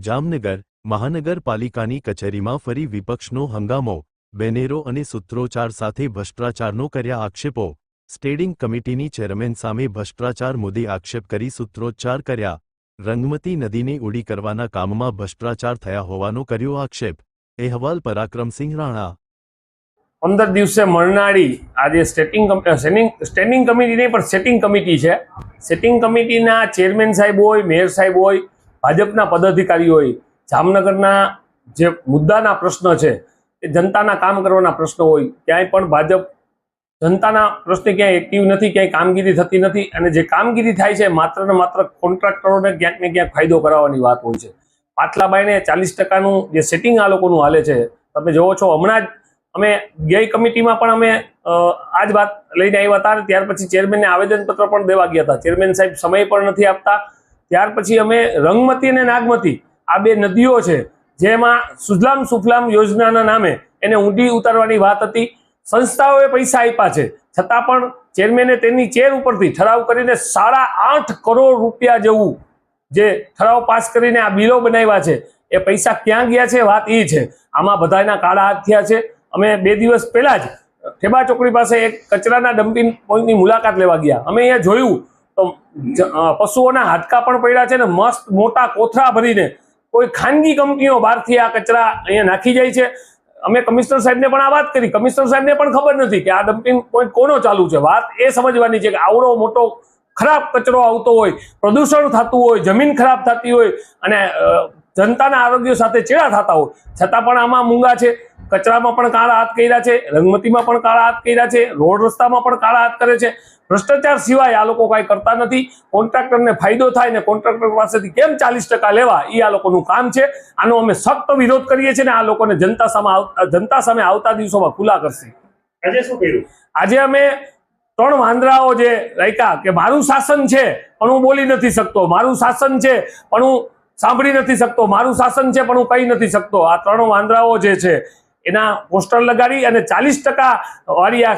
જામનગર મહાનગરપાલિકાની કચેરીમાં ફરી વિપક્ષનો હંગામો, બેનેરો અને સૂત્રોચ્ચાર સાથે ભ્રષ્ટાચારનો કર્યા આક્ષેપો. સ્ટેડિંગ કમિટીની ચેરમેન સામે ભ્રષ્ટાચાર મુદ્દે આક્ષેપ કરી સૂત્રોચ્ચાર કર્યા. રંગમતી નદીને ઉડી કરવાના કામમાં ભ્રષ્ટાચાર થયા હોવાનો કર્યો આક્ષેપ. અહેવાલ પરાક્રમસિંહ રાણા. પંદર દિવસે મળનારી આજે સ્ટેટિંગ સ્ટેન્ડિંગ કમિટી નહીં, પણ સેટિંગ કમિટી છે. સેટિંગ કમિટીના ચેરમેન સાહેબ હોય, મેયર સાહેબ હોય ભાજપના પદાધિકારીઓ હોય જામનગરના જે મુદ્દાના પ્રશ્ન છે, એ જનતાના કામ કરવાના પ્રશ્નો હોય, ક્યાંય પણ ભાજપ જનતાના પ્રશ્ને ક્યાંય એક્ટિવ નથી, ક્યાંય કામગીરી થતી નથી અને જે કામગીરી થાય છે, માત્ર ને માત્ર કોન્ટ્રાક્ટરોને ક્યાંક ને ક્યાંક ફાયદો કરાવવાની વાત હોય છે. પાટલાબાઈને ચાલીસ ટકાનું જે સેટિંગ આ લોકોનું હાલે છે, તમે જોવો છો, હમણાં જ અમે ગઈ કમિટીમાં પણ અમે આ જ વાત લઈને આવ્યા હતા ત્યાર પછી ચેરમેનને આવેદનપત્ર પણ દેવા ગયા હતા. ચેરમેન સાહેબ સમય પણ નથી આપતા ત્યાર પછી અમે રંગમતી અને નાગમતી, આ બે નદીઓ છે, જેમાં સુજલામ સુફલામ યોજનાના નામે એને ઊંડી ઉતારવાની વાત હતી. સંસ્થાઓએ પૈસા આપ્યા છે, છતાં પણ ચેરમેને તેની ચેર ઉપરથી ઠરાવ કરીને સાડા આઠ કરોડ રૂપિયા જેવું જે ઠરાવ પાસ કરીને આ બિલો બનાવ્યા છે, એ પૈસા ક્યાં ગયા છે વાત એ છે. આમાં બધાના કાળા હાથ થયા છે. અમે બે દિવસ પહેલાં જ ઠેબા ચોકડી પાસે એક કચરાના ડમ્પિંગ પોઈન્ટની મુલાકાત લેવા ગયા. અમે અહીંયા જોયું પશુઓના હાડકા પણ પડ્યા છે ને મસ્ત મોટા કોથળા ભરીને કોઈ ખાનગી કંપનીઓ બહારથી આ કચરા અહીંયા નાખી જાય છે. અમે કમિશનર સાહેબને પણ આ વાત કરી. કમિશનર સાહેબને પણ ખબર નથી કે આ ડમ્પિંગ પોઈન્ટ કોનો ચાલુ છે. વાત એ સમજવાની છે કે આવડો મોટો ખરાબ કચરો આવતો હોય, પ્રદૂષણ થતું હોય, જમીન ખરાબ થતી હોય અને જનતાના આરોગ્ય સાથે ચેડા થતા હોય. છતાં પણ આમાં મૂંગા છે. કચરામાં પણ કાળા હાથ કર્યા છે રંગમતીમાં પણ કાળા હાથ કર્યા છે રોડ રસ્તામાં પણ કાળા હાથ કરે છે. ભ્રષ્ટાચાર સિવાય આ લોકો કાંઈ કરતા નથી. કોન્ટ્રાક્ટરને ફાયદો થાય ને કોન્ટ્રાક્ટર પાસેથી કેમ ચાલીસ લેવા એ આ લોકોનું કામ છે. આનો અમે સખ્ત વિરોધ કરીએ છીએ ને આ લોકોને જનતા સામે જનતા સામે આવતા દિવસોમાં ખુલ્લા કરશે. આજે શું કર્યું? આજે અમે ત્રણ વાંદરાઓ જે રાખ્યા કે મારું શાસન છે પણ હું બોલી નથી શકતો. મારું શાસન છે પણ હું સાંભળી નથી શકતો. મારું શાસન છે પણ હું કહી નથી શકતો. આ ત્રણ વાંદરાઓ જે છે એના પોસ્ટર લગાડી અને ચાલીસ ટકા વાળી આ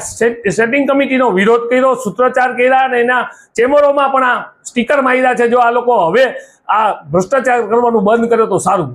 સેટિંગ કમિટીનો વિરોધ કર્યો, સૂત્રોચ્ચાર કર્યા અને એના ચેમ્બરોમાં પણ આ સ્ટીકર માર્યા છે. જો આ લોકો હવે આ ભ્રષ્ટાચાર કરવાનું બંધ કરે તો સારું.